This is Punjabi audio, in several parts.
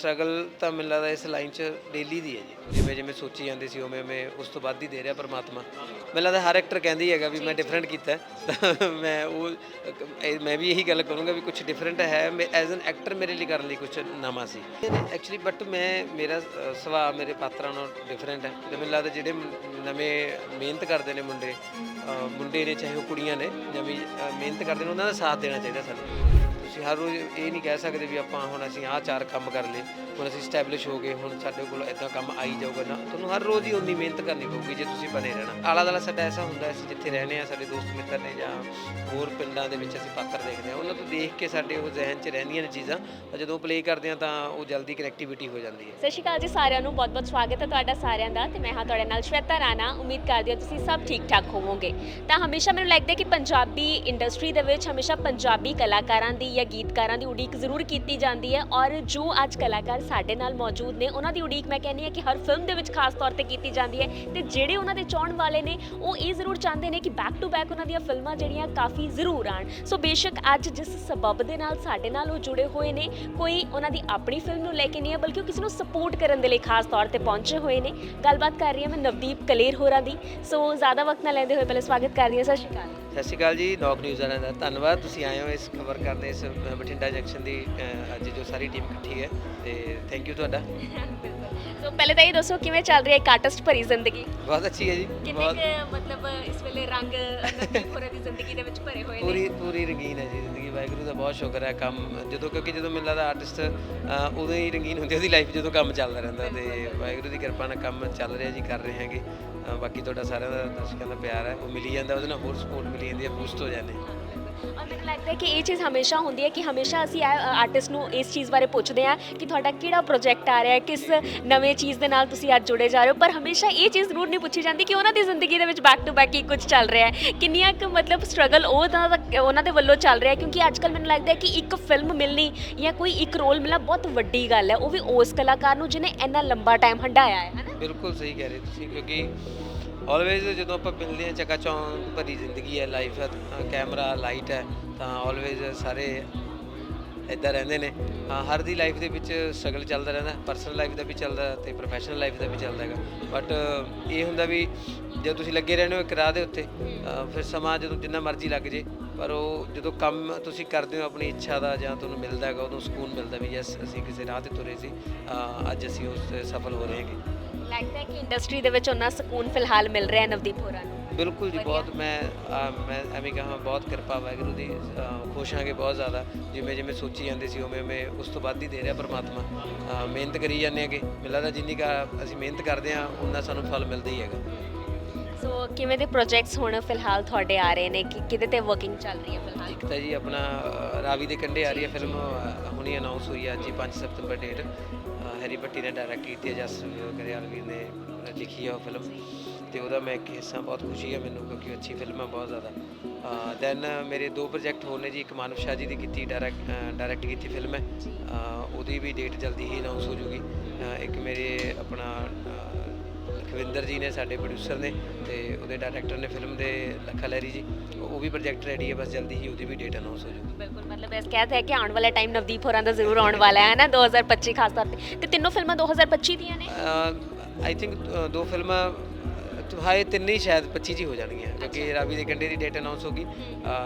ਸਟਰਗਲ ਤਾਂ ਮੈਨੂੰ ਲੱਗਦਾ ਇਸ ਲਾਈਨ 'ਚ ਡੇਲੀ ਦੀ ਹੈ ਜੀ। ਜਿਵੇਂ ਜਿਵੇਂ ਸੋਚੀ ਜਾਂਦੇ ਸੀ ਉਵੇਂ ਉਵੇਂ ਉਸ ਤੋਂ ਵੱਧ ਹੀ ਦੇ ਰਿਹਾ ਪਰਮਾਤਮਾ। ਮੈਨੂੰ ਲੱਗਦਾ ਹਰ ਐਕਟਰ ਕਹਿੰਦਾ ਹੀ ਹੈਗਾ ਵੀ ਮੈਂ ਡਿਫਰੈਂਟ ਕੀਤਾ। ਤਾਂ ਮੈਂ ਉਹ ਇਹ- ਮੈਂ ਵੀ ਇਹੀ ਗੱਲ ਕਰੂੰਗਾ ਵੀ ਕੁਝ ਡਿਫਰੈਂਟ ਹੈ। ਮੈਂ ਐਜ਼ ਐਨ ਐਕਟਰ ਮੇਰੇ ਲਈ ਕਰਨ ਲਈ ਕੁਝ ਨਵਾਂ ਸੀ। ਐਕਚੁਅਲੀ ਬਟ ਮੈਂ ਮੇਰਾ ਅ, ਸੁਭਾਅ ਮੇਰੇ ਪਾਤਰਾਂ ਨਾਲੋਂ ਡਿਫਰੈਂਟ ਹੈ। ਤੇ ਮੈਨੂੰ ਲੱਗਦਾ ਜਿਹੜੇ ਮ- ਨਵੇਂ ਮਿਹਨਤ ਕਰਦੇ ਨੇ ਮੁੰਡੇ ਅ, ਮੁੰਡੇ ਨੇ ਚਾਹੇ ਉਹ ਕੁੜੀਆਂ ਨੇ ਨਵੀਂ ਅ, ਮਿਹਨਤ ਕਰਦੇ ਨੇ ਉਹਨਾਂ ਦਾ ਸਾਥ ਦੇਣਾ ਚਾਹੀਦਾ ਸਾਨੂੰ। ਤੁਸੀਂ ਹਰ ਰੋਜ਼ ਇਹ ਨਹੀਂ ਕਹਿ ਸਕਦੇ ਵੀ ਆਪਾਂ ਹੁਣ ਅਸੀਂ ਆਹ ਚਾਰ ਕੰਮ ਕਰ ਲਏ, ਹੁਣ ਅਸੀਂ ਸਟੈਬਲਿਸ਼ ਹੋ ਗਏ, ਹੁਣ ਸਾਡੇ ਕੋਲ ਇਦਾਂ ਕੰਮ ਆਈ ਜਾਊਗਾ ਨਾ ਤੁਹਾਨੂੰ ਹਰ ਰੋਜ਼ ਹੀ ਉਨੀ ਮਿਹਨਤ ਕਰਨੀ ਪਊਗੀ ਜੇ ਤੁਸੀਂ ਬਣੇ ਰਹਿਣਾ। ਆਲਾ ਦਾਲਾ ਸਾਡਾ ਐਸਾ ਹੁੰਦਾ ਅਸੀਂ ਜਿੱਥੇ ਰਹਿੰਦੇ ਆ ਸਾਡੇ ਦੋਸਤ ਮਿੱਤਰ ਨੇ ਜਾਂ ਹੋਰ ਪਿੰਡਾਂ ਦੇ ਵਿੱਚ ਅਸੀਂ ਪਾਤਰ ਦੇਖਦੇ ਆ ਉਹਨਾਂ ਤੋਂ ਦੇਖ ਕੇ ਸਾਡੇ ਉਹ ਜ਼ਿਹਨ 'ਚ ਰਹਿੰਦੀਆਂ ਨੇ ਚੀਜ਼ਾਂ, ਤਾਂ ਜਦੋਂ ਪਲੇ ਕਰਦੇ ਆ ਤਾਂ ਉਹ ਜਲਦੀ ਕਨੈਕਟੀਵਿਟੀ ਹੋ ਜਾਂਦੀ ਹੈ। ਸਤਿ ਸ਼੍ਰੀ ਅਕਾਲ ਜੀ ਸਾਰਿਆਂ ਨੂੰ, ਬਹੁਤ-ਬਹੁਤ ਸਵਾਗਤ ਹੈ ਤੁਹਾਡਾ ਸਾਰਿਆਂ ਦਾ ਤੇ ਮੈਂ ਹਾਂ ਤੁਹਾਡੇ ਨਾਲ ਸ਼ਵੇਤਾ ਰਾਣਾ, ਉਮੀਦ ਕਰਦੀ ਹਾਂ ਤੁਸੀਂ ਸਭ ਠੀਕ-ਠਾਕ ਹੋਵੋਗੇ। ਤਾਂ ਹਮੇਸ਼ਾ ਮੈਨੂੰ ਲੱਗਦਾ ਕਿ ਪੰਜਾਬੀ ਇੰਡਸਟਰੀ ਦੇ ਵਿੱਚ ਹਮੇਸ਼ਾ ਪੰਜਾਬੀ ਕਲਾਕਾਰਾਂ ਦੀ ਜਾਂ ਗੀਤਕਾਰਾਂ ਦੀ ਉਡੀਕ ਜ਼ਰੂਰ ਕੀਤੀ ਜਾਂਦੀ ਹੈ ਔਰ ਜੋ ਅੱਜ ਕਲਾਕਾਰ ਸਾਡੇ ਨਾਲ ਮੌਜੂਦ ਨੇ, ਉਹਨਾਂ ਦੀ ਉਡੀਕ ਮੈਂ ਕਹਿੰਦੀ ਹਾਂ ਕਿ ਹਰ ਫਿਲਮ ਦੇ ਵਿੱਚ ਖਾਸ ਤੌਰ ਤੇ ਕੀਤੀ ਜਾਂਦੀ ਹੈ ਤੇ ਜਿਹੜੇ ਉਹਨਾਂ ਦੇ ਚਾਹਣ ਵਾਲੇ ਨੇ, ਉਹ ਇਹ ਜ਼ਰੂਰ ਚਾਹੁੰਦੇ ਨੇ ਕਿ ਬੈਕ ਟੂ ਬੈਕ ਉਹਨਾਂ ਦੀਆਂ ਫਿਲਮਾਂ ਜਿਹੜੀਆਂ ਕਾਫੀ ਜ਼ਰੂਰ ਆਣ। ਸੋ ਬੇਸ਼ੱਕ ਅੱਜ ਜਿਸ ਸਬਬ ਦੇ ਨਾਲ ਸਾਡੇ ਨਾਲ ਉਹ ਜੁੜੇ ਹੋਏ ਨੇ, ਕੋਈ ਉਹਨਾਂ ਦੀ ਆਪਣੀ ਫਿਲਮ ਨੂੰ ਲੈ ਕੇ ਨਹੀਂ ਹੈ, ਬਲਕਿ ਉਹ ਕਿਸੇ ਨੂੰ ਸਪੋਰਟ ਕਰਨ ਦੇ ਲਈ ਖਾਸ ਤੌਰ ਤੇ ਪਹੁੰਚੇ ਹੋਏ ਨੇ। ਗੱਲਬਾਤ ਕਰ ਰਹੀ ਹਾਂ ਮੈਂ ਨਵਦੀਪ ਕਲੇਰ ਹੋਰਾਂ ਦੀ। ਸੋ ਜ਼ਿਆਦਾ ਵਕਤ ਨਾ ਲੈਂਦੇ ਹੋਏ ਪਹਿਲੇ ਸਵਾਗਤ ਕਰਦੀ ਹਾਂ, ਸਤਿ ਸ਼੍ਰੀ ਅਕਾਲ। ਸਤਿ ਸ਼੍ਰੀ ਅਕਾਲ ਜੀ ਨੌਕ ਨਿਊਜ਼ ਵਾਲਿਆਂ ਦਾ ਧੰਨਵਾਦ। ਤੁਸੀਂ ਆਏ ਹੋ ਇਸ ਕਵਰ ਕਰਨ ਇਸ ਬਠਿੰਡਾ ਜੰਕਸ਼ਨ ਦੀ ਅੱਜ ਜੋ ਸਾਰੀ ਟੀਮ ਇਕੱਠੀ ਹੈ ਤੇ ਥੈਂਕ ਯੂ ਤੁਹਾਡਾ। ਸੋ ਪਹਿਲੇ ਤਾਂ ਇਹ ਦੱਸੋ ਕਿਵੇਂ ਚੱਲ ਰਹੀ ਹੈ ਇੱਕ ਆਰਟਿਸਟ ਭਰੀ ਜ਼ਿੰਦਗੀ? ਬਹੁਤ ਅੱਛੀ ਹੈ ਜੀ ਕਿੰਨੇ ਬਹੁਤ ਕੁ ਮਤਲਬ ਇਸ ਵੇਲੇ ਰੰਗ ਨਵਦੀਪ ਹੋਰਾਂ ਦੀ ਜ਼ਿੰਦਗੀ ਦੇ ਵਿੱਚ ਭਰੇ ਹੋਏ ਨੇ? ਪੂਰੀ ਪੂਰੀ ਰੰਗੀਨ ਹੈ ਜੀ ਜ਼ਿੰਦਗੀ ਵਾਹਿਗੁਰੂ ਦਾ ਬਹੁਤ ਸ਼ੁਕਰ ਹੈ ਕੰਮ ਜਦੋਂ ਕਿਉਂਕਿ ਜਦੋਂ ਮੈਨੂੰ ਲੱਗਦਾ ਆਰਟਿਸਟ ਉਦੋਂ ਹੀ ਰੰਗੀਨ ਹੁੰਦੀ ਹੈ ਉਹਦੀ ਲਾਈਫ ਜਦੋਂ ਕੰਮ ਚੱਲਦਾ ਰਹਿੰਦਾ ਤੇ ਵਾਹਿਗੁਰੂ ਦੀ ਕਿਰਪਾ ਨਾਲ ਕੰਮ ਚੱਲ ਰਿਹਾ ਜੀ ਕਰ ਰਹੇ ਹੈਗੇ। ਬਾਕੀ ਤੁਹਾਡਾ ਸਾਰਿਆਂ ਦਾ ਦਰਸ਼ਕਾਂ ਦਾ ਪਿਆਰ ਹੈ। ਉਹ ਮਿਲੀ ਜਾਂਦਾ, ਉਹਦੇ ਨਾਲ ਹੋਰ ਸਪੋਰਟ ਮਿਲੀ ਜਾਂਦੀ ਹੈ ਬੂਸਟ ਹੋ ਜਾਂਦੇ ਔਰ ਮੈਨੂੰ ਲੱਗਦਾ ਹੈ ਕਿ ਇਹ ਚੀਜ਼ ਹਮੇਸ਼ਾ ਹੁੰਦੀ ਹੈ ਕਿ ਹਮੇਸ਼ਾ ਅਸੀਂ ਆਰਟਿਸਟ ਨੂੰ ਇਸ ਚੀਜ਼ ਬਾਰੇ ਪੁੱਛਦੇ ਹਾਂ ਕਿ ਤੁਹਾਡਾ ਕਿਹੜਾ ਪ੍ਰੋਜੈਕਟ ਆ ਰਿਹਾ ਹੈ, ਕਿਸ ਨਵੇਂ ਚੀਜ਼ ਦੇ ਨਾਲ ਤੁਸੀਂ ਅੱਜ ਜੁੜੇ ਜਾ ਰਹੇ ਹੋ। ਪਰ ਹਮੇਸ਼ਾ ਇਹ ਚੀਜ਼ ਜ਼ਰੂਰ ਨਹੀਂ ਪੁੱਛੀ ਜਾਂਦੀ ਕਿ ਉਹਨਾਂ ਦੀ ਜ਼ਿੰਦਗੀ ਦੇ ਵਿੱਚ ਬੈਕ ਟੂ ਬੈਕ ਕੀ ਕੁਝ ਚੱਲ ਰਿਹਾ ਹੈ। ਕਿੰਨੀਆਂ ਕੁ ਮਤਲਬ ਸਟਰਗਲ ਉਹ ਤਾਂ ਉਹਨਾਂ ਦੇ ਵੱਲੋਂ ਚੱਲ ਰਿਹਾ ਹੈ, ਕਿਉਂਕਿ ਅੱਜ ਕੱਲ ਮੈਨੂੰ ਲੱਗਦਾ ਹੈ ਕਿ ਇੱਕ ਫਿਲਮ ਮਿਲਣੀ ਜਾਂ ਕੋਈ ਇੱਕ ਰੋਲ ਮਿਲਣਾ ਬਹੁਤ ਵੱਡੀ ਗੱਲ ਹੈ। ਉਹ ਵੀ ਉਸ ਕਲਾਕਾਰ ਨੂੰ ਜਿਹਨੇ ਇੰਨਾ ਲੰਬਾ ਟਾਈਮ ਹੰਡਾਇਆ ਹੈ ਹਨਾ ਬਿਲਕੁਲ ਸਹੀ ਕਹਿ ਰਹੇ ਤੁਸੀਂ, ਕਿਉਂਕਿ ਆਲਵੇਜ਼ ਜਦੋਂ ਆਪਾਂ ਮਿਲਦੇ ਹਾਂ ਚੱਕਾ ਚੌਂਕ ਭਰੀ ਜ਼ਿੰਦਗੀ ਹੈ ਲਾਈਫ ਹੈ ਕੈਮਰਾ ਲਾਈਟ ਹੈ, ਤਾਂ ਆਲਵੇਜ਼ ਸਾਰੇ ਇਦਾਂ ਰਹਿੰਦੇ ਨੇ। ਹਾਂ, ਹਰ ਦੀ ਲਾਈਫ ਦੇ ਵਿੱਚ ਸਟਰਗਲ ਚੱਲਦਾ ਰਹਿੰਦਾ ਪਰਸਨਲ ਲਾਈਫ ਦਾ ਵੀ ਚੱਲਦਾ ਤੇ ਪ੍ਰੋਫੈਸ਼ਨਲ ਲਾਈਫ ਦਾ ਵੀ ਚੱਲਦਾ ਹੈਗਾ। ਬਟ ਇਹ ਹੁੰਦਾ ਵੀ ਜਦੋਂ ਤੁਸੀਂ ਲੱਗੇ ਰਹਿੰਦੇ ਹੋ ਇੱਕ ਰਾਹ ਦੇ ਉੱਤੇ ਫਿਰ ਸਮਾਂ ਜਦੋਂ ਜਿੰਨਾ ਮਰਜ਼ੀ ਲੱਗ ਜੇ, ਪਰ ਉਹ ਜਦੋਂ ਕੰਮ ਤੁਸੀਂ ਕਰਦੇ ਹੋ ਆਪਣੀ ਇੱਛਾ ਦਾ ਜਾਂ ਤੁਹਾਨੂੰ ਮਿਲਦਾ ਹੈਗਾ, ਉਦੋਂ ਸਕੂਨ ਮਿਲਦਾ ਵੀ ਯੈਸ ਅਸੀਂ ਕਿਸੇ ਰਾਹ ਤੇ ਤੁਰੇ ਸੀ ਅੱਜ ਅਸੀਂ ਉਸ ਤੇ ਸਫਲ ਹੋ ਰਹੇ ਹਾਂਗੇ। ਲੱਗਦਾ ਹੈ ਕਿ ਇੰਡਸਟਰੀ ਦੇ ਵਿੱਚ ਉਹਨਾਂ ਸਕੂਨ ਫਿਲਹਾਲ ਮਿਲ ਰਿਹਾ ਹੈ ਨਵਦੀਪ ਹੋਰਾਂ ਨੂੰ? ਬਿਲਕੁਲ ਜੀ ਬਹੁਤ ਮੈਂ ਅਹ, ਮੈਂ ਐਵੇਂ ਕਹਾਂ ਬਹੁਤ ਕਿਰਪਾ ਵਾਹਿਗੁਰੂ ਦੀ ਅਹ, ਖੁਸ਼ ਹਾਂਗੇ ਬਹੁਤ ਜ਼ਿਆਦਾ ਜਿਵੇਂ ਜਿਵੇਂ ਸੋਚੀ ਜਾਂਦੇ ਸੀ ਉਵੇਂ ਉਵੇਂ ਉਸ ਤੋਂ ਵੱਧ ਹੀ ਦੇ ਰਿਹਾ ਪਰਮਾਤਮਾ। ਅਹ, ਮਿਹਨਤ ਕਰੀ ਜਾਂਦੇ ਹੈਗੇ। ਮੈਨੂੰ ਲੱਗਦਾ ਜਿੰਨੀ ਕੁ ਅਸੀਂ ਮਿਹਨਤ ਕਰਦੇ ਹਾਂ ਉਨਾ ਸਾਨੂੰ ਫਲ ਮਿਲਦਾ ਹੀ ਹੈਗਾ। ਸੋ ਕਿਵੇਂ ਦੇ ਪ੍ਰੋਜੈਕਟਸ ਹੁਣ ਫਿਲਹਾਲ ਤੁਹਾਡੇ ਆ ਰਹੇ ਨੇ? ਕਿ ਕਿਹਦੇ ਤੇ ਵਰਕਿੰਗ ਚੱਲ ਰਹੀ ਹੈ ਫਿਲਹਾਲ? ਇੱਕ ਤਾਂ ਜੀ ਆਪਣਾ ਰਾਵੀ ਦੇ ਕੰਢੇ ਆ ਰਹੀ ਹੈ ਫਿਲਮ ਹੁਣੀ ਅਨਾਉਂਸ ਹੋਈ ਹੈ ਜੀ 5 ਸਤੰਬਰ ਡੇਟ ਹੈਰੀ ਭੱਟੀ ਨੇ ਡਾਇਰੈਕਟ ਕੀਤੀ ਹੈ ਜਸ ਗਰੇਵਾਲ ਵੀਰ ਨੇ ਲਿਖੀ ਹੈ ਉਹ ਫਿਲਮ ਤੇ ਉਹਦਾ ਮੈਂ ਇੱਕ ਹਿੱਸਾ ਬਹੁਤ ਖੁਸ਼ੀ ਹੈ ਮੈਨੂੰ ਕਿਉਂਕਿ ਅੱਛੀ ਫਿਲਮ ਹੈ ਬਹੁਤ ਜ਼ਿਆਦਾ। ਦੈਨ ਮੇਰੇ ਦੋ ਪ੍ਰੋਜੈਕਟ ਹੋਰ ਨੇ ਜੀ ਇੱਕ ਮਾਨਵ ਸ਼ਾਹ ਜੀ ਦੀ ਕੀਤੀ ਡਾਇਰੈਕਟ ਡਾਇਰੈਕਟ ਕੀਤੀ ਫਿਲਮ ਹੈ। ਉਹਦੀ ਵੀ ਡੇਟ ਜਲਦੀ ਹੀ ਅਨਾਉਂਸ ਹੋ ਜੂਗੀ। ਇੱਕ ਮੇਰੇ ਆਪਣਾ ਲਖਵਿੰਦਰ ਜੀ ਨੇ ਸਾਡੇ ਪ੍ਰੋਡਿਊਸਰ ਨੇ ਤੇ ਉਹਦੇ ਡਾਇਰੈਕਟਰ ਨੇ ਫਿਲਮ ਦੇ ਲੱਖਾ ਲਹਿਰੀ ਜੀ ਉਹ ਵੀ ਪ੍ਰੋਜੈਕਟ ਰੈਡੀ ਹੈ ਬਸ ਜਲਦੀ ਹੀ ਉਹਦੀ ਵੀ ਡੇਟ ਅਨਾਉਂਸ ਹੋ ਜੂਗੀ ਬਿਲਕੁਲ ਮਤਲਬ ਇਸ ਕਹਿਤ ਹੈ ਕਿ ਆਉਣ ਵਾਲਾ ਟਾਈਮ ਨਵਦੀਪ ਹੋਰਾਂ ਦਾ ਜ਼ਰੂਰ ਆਉਣ ਵਾਲਾ ਹੈ ਨਾ 2025 ਖਾਸ ਤੌਰ ਤੇ। ਤੇ ਤਿੰਨੋਂ ਫਿਲਮਾਂ 2025 ਦੀਆਂ ਨੇ? ਆਈ ਥਿੰਕ ਦੋ ਫਿਲਮਾਂ ਹਾਏ ਤਿੰਨੇ ਹੀ ਸ਼ਾਇਦ 25 ਜੀ ਹੋ ਜਾਣਗੀਆਂ ਕਿਉਂਕਿ ਰਾਵੀ ਦੇ ਕੰਢੇ ਦੀ ਡੇਟ ਅਨਾਉਂਸ ਹੋ ਗਈ।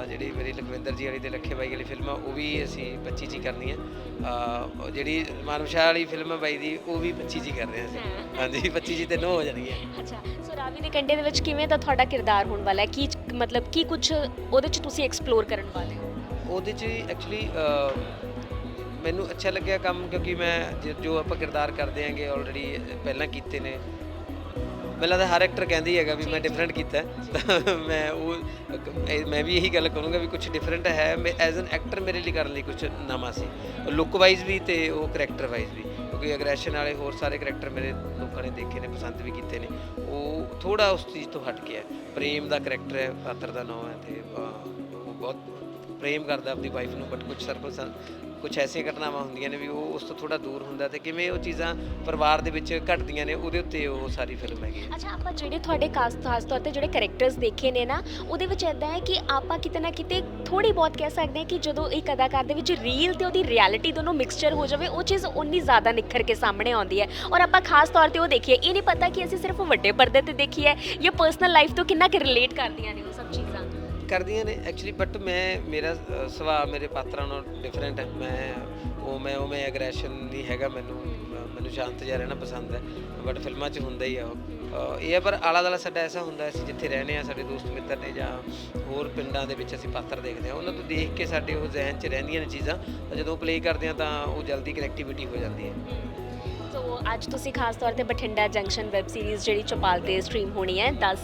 ਜਿਹੜੀ ਮੇਰੀ ਲਖਵਿੰਦਰ ਜੀ ਵਾਲੀ ਤੇ ਲੱਖੇ ਬਾਈ ਵਾਲੀ ਫਿਲਮ ਆ ਉਹ ਵੀ ਅਸੀਂ 25 ਜੀ ਕਰਨੀ ਉਹ ਜਿਹੜੀ ਮਾਨਵ ਸ਼ਾਹ ਵਾਲੀ ਫਿਲਮ ਹੈ ਬਾਈ ਦੀ ਉਹ ਵੀ 25 ਜੀ ਕਰ ਰਹੇ ਹਾਂ ਅਸੀਂ। ਹਾਂਜੀ 25 ਜੀ ਤਿੰਨੋਂ ਹੋ ਜਾਣਗੀਆਂ। ਅੱਛਾ ਸੋ ਰਾਵੀ ਦੇ ਕੰਡੇ ਦੇ ਵਿੱਚ ਕਿਵੇਂ ਦਾ ਤੁਹਾਡਾ ਕਿਰਦਾਰ ਹੋਣ ਵਾਲਾ ਹੈ? ਕੀ ਮਤਲਬ ਕੀ ਕੁਝ ਉਹਦੇ ਚ ਤੁਸੀਂ ਐਕਸਪਲੋਰ ਕਰਨ ਵਾਲੇ ਹੋ? ਉਹਦੇ 'ਚ ਐਕਚੁਅਲੀ ਮੈਨੂੰ ਅੱਛਾ ਲੱਗਿਆ ਕੰਮ ਕਿਉਂਕਿ ਮੈਂ ਜੋ ਆਪਾਂ ਕਿਰਦਾਰ ਕਰਦੇ ਆਂਗੇ ਆਲਰੇਡੀ ਪਹਿਲਾਂ ਕੀਤੇ ਨੇ ਮੈਨੂੰ ਲੱਗਦਾ ਹਰ ਐਕਟਰ ਕਹਿੰਦੀ ਹੈਗਾ ਵੀ ਮੈਂ ਡਿਫਰੈਂਟ ਕੀਤਾ ਹੈ। ਤਾਂ ਮੈਂ ਉਹ ਮੈਂ ਵੀ ਇਹੀ ਗੱਲ ਕਰੂੰਗਾ ਵੀ ਕੁਝ ਡਿਫਰੈਂਟ ਹੈ। ਮੈਂ ਐਜ਼ ਐਨ ਐਕਟਰ ਮੇਰੇ ਲਈ ਕਰਨ ਲਈ ਕੁਝ ਨਵਾਂ ਸੀ। ਲੁੱਕ ਵਾਈਜ਼ ਵੀ ਤੇ ਉਹ ਕਰੈਕਟਰ ਵਾਈਜ਼ ਵੀ। ਕਿਉਂਕਿ ਅਗਰੈਸ਼ਨ ਵਾਲੇ ਹੋਰ ਸਾਰੇ ਕਰੈਕਟਰ ਮੇਰੇ ਲੋਕਾਂ ਨੇ ਦੇਖੇ ਨੇ ਪਸੰਦ ਵੀ ਕੀਤੇ ਨੇ ਉਹ ਥੋੜਾ ਉਸ ਚੀਜ਼ ਤੋਂ ਹਟ ਕੇ ਹੈ। ਪ੍ਰੇਮ ਦਾ ਕਰੈਕਟਰ ਹੈ ਪਾਤਰ ਦਾ ਨਾਮ ਹੈ ਤੇ ਅਹ, ਉਹ ਬਹੁਤ ਪ੍ਰੇਮ ਕਰਦਾ ਆਪਣੀ ਵਾਈਫ ਨੂੰ ਬਟ ਕੁਝ ਸਰਕਲ ਕੁਝ ਐਸੀਆਂ ਘਟਨਾਵਾਂ ਹੁੰਦੀਆਂ ਨੇ ਵੀ ਉਹ ਉਸ ਤੋਂ ਥੋੜਾ ਦੂਰ ਹੁੰਦਾ ਤੇ ਕਿਵੇਂ ਉਹ ਚੀਜ਼ਾਂ ਪਰਿਵਾਰ ਦੇ ਵਿੱਚ ਘਟਦੀਆਂ ਨੇ, ਉਹਦੇ ਉੱਤੇ ਉਹ ਸਾਰੀ ਫਿਲਮ ਹੈਗੀ ਅੱਛਾ, ਆਪਾਂ ਜਿਹੜੇ ਤੁਹਾਡੇ ਖਾਸ ਖਾਸ ਤੌਰ ਤੇ ਜਿਹੜੇ ਕੈਰੈਕਟਰਸ ਦੇਖੇ ਨੇ ਨਾ, ਉਹਦੇ ਵਿੱਚ ਇਦਾਂ ਹੈ ਕਿ ਆਪਾਂ ਕਿਤੇ ਨਾ ਕਿਤੇ ਥੋੜੀ ਬਹੁਤ ਕਹਿ ਸਕਦੇ ਹਾਂ ਕਿ ਜਦੋਂ ਇੱਕ ਅਦਾਕਾਰ ਦੇ ਵਿੱਚ ਰੀਲ ਤੇ ਉਹਦੀ ਰਿਐਲਿਟੀ ਦੋਨੋਂ ਮਿਕਸਚਰ ਹੋ ਜਾਵੇ, ਉਹ ਚੀਜ਼ ਉਨੀ ਜ਼ਿਆਦਾ ਨਿਖਰ ਕੇ ਸਾਹਮਣੇ ਆਉਂਦੀ ਹੈ। ਔਰ ਆਪਾਂ ਖਾਸ ਤੌਰ ਤੇ ਉਹ ਦੇਖੀਏ, ਇਹ ਨਹੀਂ ਪਤਾ ਕਿ ਅਸੀਂ ਸਿਰਫ ਵੱਡੇ ਪਰਦੇ ਤੇ ਦੇਖੀ ਹੈ ਜਾਂ ਪਰਸਨਲ ਲਾਈਫ ਤੋਂ ਕਿੰਨਾ ਕਿ ਰਿਲੇਟ ਕਰਦੀਆਂ ਨੇ ਉਹ ਸਭ ਚੀਜ਼ਾਂ। ਕਰਦੀਆਂ ਨੇ ਐਕਚੁਅਲੀ ਬਟ ਮੈਂ, ਮੇਰਾ ਸੁਭਾਅ ਮੇਰੇ ਪਾਤਰਾਂ ਨਾਲੋਂ ਡਿਫਰੈਂਟ ਹੈ। ਮੈਂ, ਉਹ ਮੈਂ ਉਹ ਮੈਂ ਐਗਰੈਸ਼ਨ ਨਹੀਂ ਹੈਗਾ, ਮੈਨੂੰ ਮੈਨੂੰ ਸ਼ਾਂਤ ਜਿਹਾ ਰਹਿਣਾ ਪਸੰਦ ਹੈ। ਬਟ ਫਿਲਮਾਂ 'ਚ ਹੁੰਦਾ ਹੀ ਆ ਉਹ। ਇਹ ਹੈ ਪਰ ਆਲਾ ਦਾਲਾ ਸਾਡਾ ਐਸਾ ਹੁੰਦਾ, ਅਸੀਂ ਜਿੱਥੇ ਰਹਨੇ ਆ ਸਾਡੇ ਦੋਸਤ ਮਿੱਤਰ ਨੇ ਜਾਂ ਹੋਰ ਪਿੰਡਾਂ ਦੇ ਵਿੱਚ ਅਸੀਂ ਪਾਤਰ ਦੇਖਦੇ ਆ ਉਹਨਾਂ ਤੋਂ ਦੇਖ ਕੇ ਸਾਡੇ ਉਹ ਜ਼ਿਹਨ 'ਚ ਰਹਿੰਦੀਆਂ ਨੇ ਚੀਜ਼ਾਂ। ਜਦੋਂ ਪਲੇ ਕਰਦੇ ਆ ਤਾਂ ਉਹ ਜਲਦੀ ਕਨੈਕਟੀਵਿਟੀ ਹੋ ਜਾਂਦੀ ਹੈ। ਸੋ, ਅੱਜ ਤੁਸੀਂ ਖਾਸ ਤੌਰ ਤੇ ਬਠਿੰਡਾ ਜੰਕਸ਼ਨ ਵੈਬ ਸੀਰੀਜ਼ ਜਿਹੜੀ ਚਪਾਲ ਤੇ ਸਟ੍ਰੀਮ ਹੋਣੀ ਹੈ 10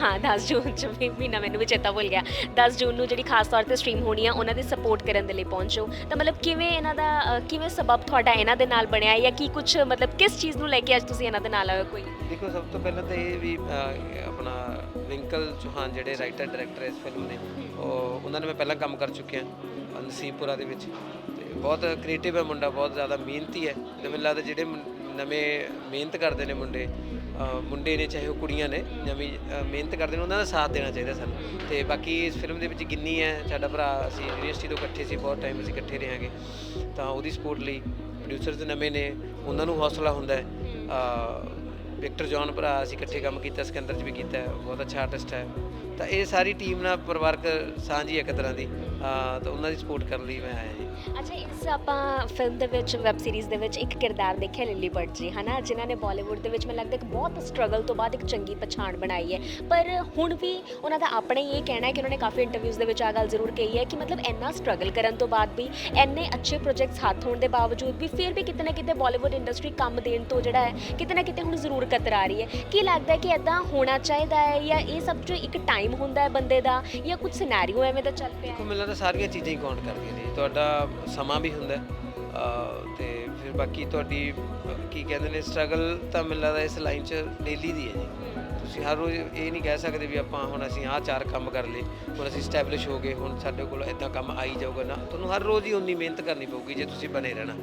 ਹਾਂ 10 ਜੂਨ ਚ ਵੀ ਮਹੀਨਾ ਮੈਨੂੰ ਵੀ ਚੇਤਾ ਭੁੱਲ ਗਿਆ। 10 ਜੂਨ ਨੂੰ ਜਿਹੜੀ ਖਾਸ ਤੌਰ ਤੇ ਸਟ੍ਰੀਮ ਹੋਣੀ ਹੈ ਉਹਨਾਂ ਦੀ ਸਪੋਰਟ ਕਰਨ ਦੇ ਲਈ ਪਹੁੰਚੋ। ਤਾਂ ਮਤਲਬ ਕਿਵੇਂ ਇਹਨਾਂ ਦਾ ਅ, ਕਿਵੇਂ ਸਬਬ ਤੁਹਾਡਾ ਇਹਨਾਂ ਦੇ ਨਾਲ ਬਣਿਆ ਜਾਂ ਕੀ ਕੁਝ ਮਤਲਬ ਕਿਸ ਚੀਜ਼ ਨੂੰ ਲੈ ਕੇ ਅੱਜ ਤੁਸੀਂ ਇਹਨਾਂ ਦੇ ਨਾਲ ਆਏ ਹੋ ਕੋਈ? ਦੇਖੋ ਸਭ ਤੋਂ ਪਹਿਲਾਂ ਤਾਂ ਇਹ ਵੀ ਅਹ, ਆਪਣਾ ਵਿੰਕਲ ਚੌਹਾਨ ਜਿਹੜੇ ਰਾਈਟਰ ਡਾਇਰੈਕਟਰ ਇਸ ਫਿਲਮ ਦੇ ਉਹ ਉਹਨਾਂ ਨੇ ਮੈਂ ਪਹਿਲਾਂ ਕੰਮ ਕਰ ਚੁੱਕਿਆ ਨਸੀਬਪੁਰਾ ਦੇ ਵਿੱਚ। ਤੇ ਬਹੁਤ ਕ੍ਰੀਏਟਿਵ ਹੈ ਮੁੰਡਾ ਬਹੁਤ ਜ਼ਿਆਦਾ ਮਿਹਨਤੀ ਹੈ। ਤੇ ਮੈਨੂੰ ਲੱਗਦਾ ਜਿਹੜੇ ਮੁੰ- ਨਵੇਂ ਮਿਹਨਤ ਕਰਦੇ ਨੇ ਮੁੰਡੇ ਮੁੰਡੇ ਨੇ ਚਾਹੇ ਉਹ ਕੁੜੀਆਂ ਨੇ ਨਵੀਂ ਮਿਹਨਤ ਕਰਦੇ ਨੇ ਉਹਨਾਂ ਦਾ ਸਾਥ ਦੇਣਾ ਚਾਹੀਦਾ ਸਾਨੂੰ। ਤੇ ਬਾਕੀ ਇਸ ਫਿਲਮ ਦੇ ਵਿੱਚ ਗਿੰਨੀ ਹੈ ਸਾਡਾ ਭਰਾ ਅਸੀਂ ਯੂਨੀਵਰਸਿਟੀ ਤੋਂ ਇਕੱਠੇ ਸੀ ਬਹੁਤ ਟਾਈਮ ਅਸੀਂ ਇਕੱਠੇ ਰਹਾਂਗੇ। ਤਾਂ ਉਹਦੀ ਸਪੋਰਟ ਲਈ ਪ੍ਰੋਡਿਊਸਰਸ ਨਵੇਂ ਨੇ ਉਹਨਾਂ ਨੂੰ ਹੌਸਲਾ ਹੁੰਦਾ ਹੈ। ਅਹ, ਵਿਕਟਰ ਜੌਨ ਭਰਾ ਅਸੀਂ ਇਕੱਠੇ ਕੰਮ ਕੀਤਾ ਸਿਕੰਦਰ 'ਚ ਵੀ ਕੀਤਾ ਬਹੁਤ ਅੱਛਾ ਆਰਟਿਸਟ ਹੈ। ਤਾਂ ਇਹ ਸਾਰੀ ਟੀਮ ਨਾਲ ਪਰਿਵਾਰਕ ਸਾਂਝੀ ਇੱਕ ਤਰ੍ਹਾਂ ਦੀ। ਤਾਂ ਉਹਨਾਂ ਦੀ ਸਪੋਰਟ ਕਰਨ ਲਈ ਮੈਂ ਆਇਆ ਅੱਛਾ, ਇਸ ਆਪਾਂ ਫਿਲਮ ਦੇ ਵਿੱਚ ਵੈਬ ਸੀਰੀਜ਼ ਦੇ ਵਿੱਚ ਇੱਕ ਕਿਰਦਾਰ ਦੇਖਿਆ ਲਿਲੀ ਭੱਟ ਜੀ, ਹਨਾ? ਜਿਨ੍ਹਾਂ ਨੇ ਬਾਲੀਵੁੱਡ ਦੇ ਵਿੱਚ ਮੈਨੂੰ ਲੱਗਦਾ ਇੱਕ ਬਹੁਤ ਸਟਰਗਲ ਤੋਂ ਬਾਅਦ ਇੱਕ ਚੰਗੀ ਪਛਾਣ ਬਣਾਈ ਹੈ। ਪਰ ਹੁਣ ਵੀ ਉਹਨਾਂ ਦਾ ਆਪਣਾ ਹੀ ਇਹ ਕਹਿਣਾ ਹੈ ਕਿ ਉਹਨਾਂ ਨੇ ਕਾਫੀ ਇੰਟਰਵਿਊਜ਼ ਦੇ ਵਿੱਚ ਆ ਗੱਲ ਜ਼ਰੂਰ ਕਹੀ ਹੈ ਕਿ ਮਤਲਬ ਇੰਨਾ ਸਟਰਗਲ ਕਰਨ ਤੋਂ ਬਾਅਦ ਵੀ, ਇੰਨੇ ਅੱਛੇ ਪ੍ਰੋਜੈਕਟਸ ਹੱਥ ਹੋਣ ਦੇ ਬਾਵਜੂਦ ਵੀ, ਫਿਰ ਵੀ ਕਿਤੇ ਨਾ ਕਿਤੇ ਬਾਲੀਵੁੱਡ ਇੰਡਸਟਰੀ ਕੰਮ ਦੇਣ ਤੋਂ ਜਿਹੜਾ ਹੈ, ਕਿਤੇ ਨਾ ਕਿਤੇ ਹੁਣ ਜ਼ਰੂਰ ਕਤਰਾ ਰਹੀ ਹੈ। ਕੀ ਲੱਗਦਾ ਹੈ ਕਿ ਇਦਾਂ ਹੋਣਾ ਚਾਹੀਦਾ ਹੈ ਜਾਂ ਇਹ ਸਭ ਜੋ ਇੱਕ ਟਾਈਮ ਹੁੰਦਾ ਹੈ ਬੰਦੇ ਦਾ ਜਾਂ ਕੁਝ ਸਿਨੈਰੀਓ ਐਵੇਂ ਦਾ ਚੱਲ ਪਿਆ ਦੇਖੋ, ਮੈਨੂੰ ਲੱਗਦਾ ਸਾਰੀਆਂ ਚੀਜ਼ਾਂ ਹੀ ਕਾਊਂਟ ਕਰਦੀਆਂ ਨੇ। ਤੁਹਾਡਾ ਸਮਾਂ ਵੀ ਹੁੰਦਾ ਹੈ, ਤੇ ਫਿਰ ਬਾਕੀ ਤੁਹਾਡੀ ਕੀ ਕਹਿੰਦੇ ਨੇ ਸਟਰਗਲ ਤਾਂ ਮੈਨੂੰ ਲੱਗਦਾ ਇਸ ਲਾਈਨ 'ਚ ਡੇਲੀ ਦੀ ਹੈ ਜੀ। ਤੁਸੀਂ ਹਰ ਰੋਜ਼ ਇਹ ਨਹੀਂ ਕਹਿ ਸਕਦੇ ਵੀ ਆਪਾਂ ਹੁਣ ਅਸੀਂ ਆਹ ਚਾਰ ਕੰਮ ਕਰ ਲਏ ਹੁਣ ਅਸੀਂ ਸਟੈਬਲਿਸ਼ ਹੋ ਗਏ ਹੁਣ ਸਾਡੇ ਕੋਲ ਇਦਾਂ ਕੰਮ ਆਈ ਜਾਊਗਾ ਨਾ। ਤੁਹਾਨੂੰ ਹਰ ਰੋਜ਼ ਹੀ ਉਨੀ ਮਿਹਨਤ ਕਰਨੀ ਪਊਗੀ ਜੇ ਤੁਸੀਂ ਬਣੇ ਰਹਿਣਾ।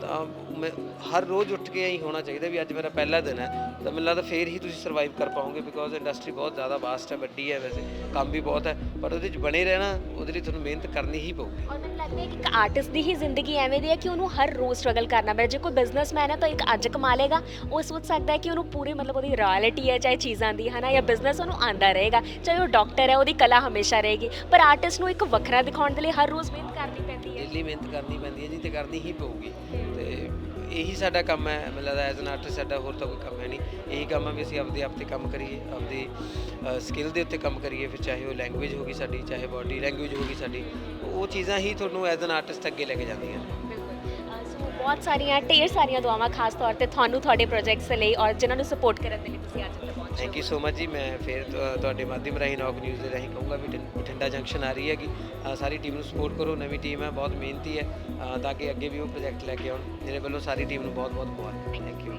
ਤਾਂ ਮੈਂ ਹਰ ਰੋਜ਼ ਉੱਠ ਕੇ ਹੀ ਹੋਣਾ ਚਾਹੀਦਾ ਵੀ ਅੱਜ ਮੇਰਾ ਪਹਿਲਾ ਦਿਨ ਹੈ ਤਾਂ ਮੈਨੂੰ ਲੱਗਦਾ ਫੇਰ ਹੀ ਤੁਸੀਂ ਸਰਵਾਈਵ ਕਰ ਪਾਓਗੇ ਬਿਕੋਜ਼ ਇੰਡਸਟਰੀ ਬਹੁਤ ਜ਼ਿਆਦਾ ਵਾਸਟ ਹੈ ਵੱਡੀ ਹੈ ਵੈਸੇ ਕੰਮ ਵੀ ਬਹੁਤ ਹੈ ਪਰ ਉਹਦੇ 'ਚ ਬਣੇ ਰਹਿਣਾ ਉਹਦੇ ਲਈ ਤੁਹਾਨੂੰ ਮਿਹਨਤ ਕਰਨੀ ਹੀ ਪਊਗੀ। ਔਰ ਮੈਨੂੰ ਲੱਗਦਾ ਹੈ ਕਿ ਇੱਕ ਆਰਟਿਸਟ ਦੀ ਹੀ ਜ਼ਿੰਦਗੀ ਐਵੇਂ ਦੀ ਹੈ ਕਿ ਉਹਨੂੰ ਹਰ ਰੋਜ਼ ਸਟਰਗਲ ਕਰਨਾ ਪੈਂਦਾ ਜੇ ਕੋਈ ਬਿਜ਼ਨਸਮੈਨ ਹੈ ਤਾਂ ਇੱਕ ਅੱਜ ਕਮਾ ਲੇਗਾ ਉਹ ਸੋਚ ਸਕਦਾ ਹੈ ਕਿ ਉਹਨੂੰ ਪੂਰੀ ਮਤਲਬ ਉਹਦੀ ਰਾਇਲਟੀ ਹੈ ਚਾਹੇ ਚੀਜ਼ਾਂ ਦੀ ਹਨਾ ਜਾਂ ਬਿਜ਼ਨਸ ਉਹਨੂੰ ਆਂਦਾ ਰਹੇਗਾ ਚਾਹੇ ਉਹ ਡਾਕਟਰ ਹੈ ਉਹਦੀ ਕਲਾ ਹਮੇਸ਼ਾ ਰਹੇਗੀ ਪਰ ਆਰਟਿਸਟ ਨੂੰ ਇੱਕ ਵੱਖਰਾ ਦਿਖਾਉਣ ਦੇ ਲਈ ਹਰ ਰੋਜ਼ ਮਿਹਨਤ ਕਰਨੀ ਪੈਂਦੀ ਹੈ। ਡੇਲੀ ਮਿਹਨਤ ਕਰਨੀ ਪੈਂਦੀ ਹੈ ਜੀ ਤੇ ਕਰਨੀ ਹੀ ਪਊਗੀ। ਇਹੀ ਸਾਡਾ ਕੰਮ ਹੈ, ਮੈਨੂੰ ਲੱਗਦਾ ਐਜ਼ ਐਨ ਆਰਟਿਸਟ ਸਾਡਾ ਹੋਰ ਤਾਂ ਕੋਈ ਕੰਮ ਹੈ ਨਹੀਂ। ਇਹੀ ਕੰਮ ਹੈ ਵੀ ਅਸੀਂ ਆਪਦੇ ਆਪ ਤੇ ਕੰਮ ਕਰੀਏ, ਆਪਦੀ ਸਕਿੱਲ ਦੇ ਉੱਤੇ ਕੰਮ ਕਰੀਏ, ਫਿਰ ਚਾਹੇ ਉਹ ਲੈਂਗੁਏਜ ਹੋਗੀ ਸਾਡੀ, ਚਾਹੇ ਬਾਡੀ ਲੈਂਗੁਏਜ ਹੋਗੀ ਸਾਡੀ, ਉਹ ਚੀਜ਼ਾਂ ਹੀ ਤੁਹਾਨੂੰ ਐਜ਼ ਐਨ ਆਰਟਿਸਟ ਅੱਗੇ ਲੈ ਕੇ ਜਾਂਦੀਆਂ। ਬਿਲਕੁਲ। ਬਹੁਤ ਸਾਰੀਆਂ, ਢੇਰ ਸਾਰੀਆਂ ਦੁਆਵਾਂ ਖਾਸ ਤੌਰ ਤੇ ਤੁਹਾਨੂੰ ਤੁਹਾਡੇ ਪ੍ਰੋਜੈਕਟਸ ਲਈ ਔਰ ਜਿਨ੍ਹਾਂ ਨੂੰ ਸਪੋਰਟ ਕਰਨ ਦੇ ਲਈ ਤੁਸੀਂ ਅੱਜ ਥੈਂਕ ਯੂ ਸੋ ਮਚ ਜੀ। ਮੈਂ ਫਿਰ ਤੁਹਾਡੇ ਮਾਧਿਅਮ ਰਾਹੀਂ ਨੌਕ ਨਿਊਜ਼ ਦੇ ਰਾਹੀਂ ਕਹੂੰਗਾ ਵੀ ਠਿੰ- ਬਠਿੰਡਾ ਜੰਕਸ਼ਨ ਆ ਰਹੀ ਹੈਗੀ। ਸਾਰੀ ਟੀਮ ਨੂੰ ਸਪੋਰਟ ਕਰੋ। ਨਵੀਂ ਟੀਮ ਹੈ, ਬਹੁਤ ਮਿਹਨਤੀ ਹੈ। ਤਾਂ ਕਿ ਅੱਗੇ ਵੀ ਉਹ ਪ੍ਰੋਜੈਕਟ ਲੈ ਕੇ ਆਉਣ। ਮੇਰੇ ਵੱਲੋਂ ਸਾਰੀ ਟੀਮ ਨੂੰ ਬਹੁਤ ਬਹੁਤ ਮੁਬਾਰਕ ਥੈਂਕ ਯੂ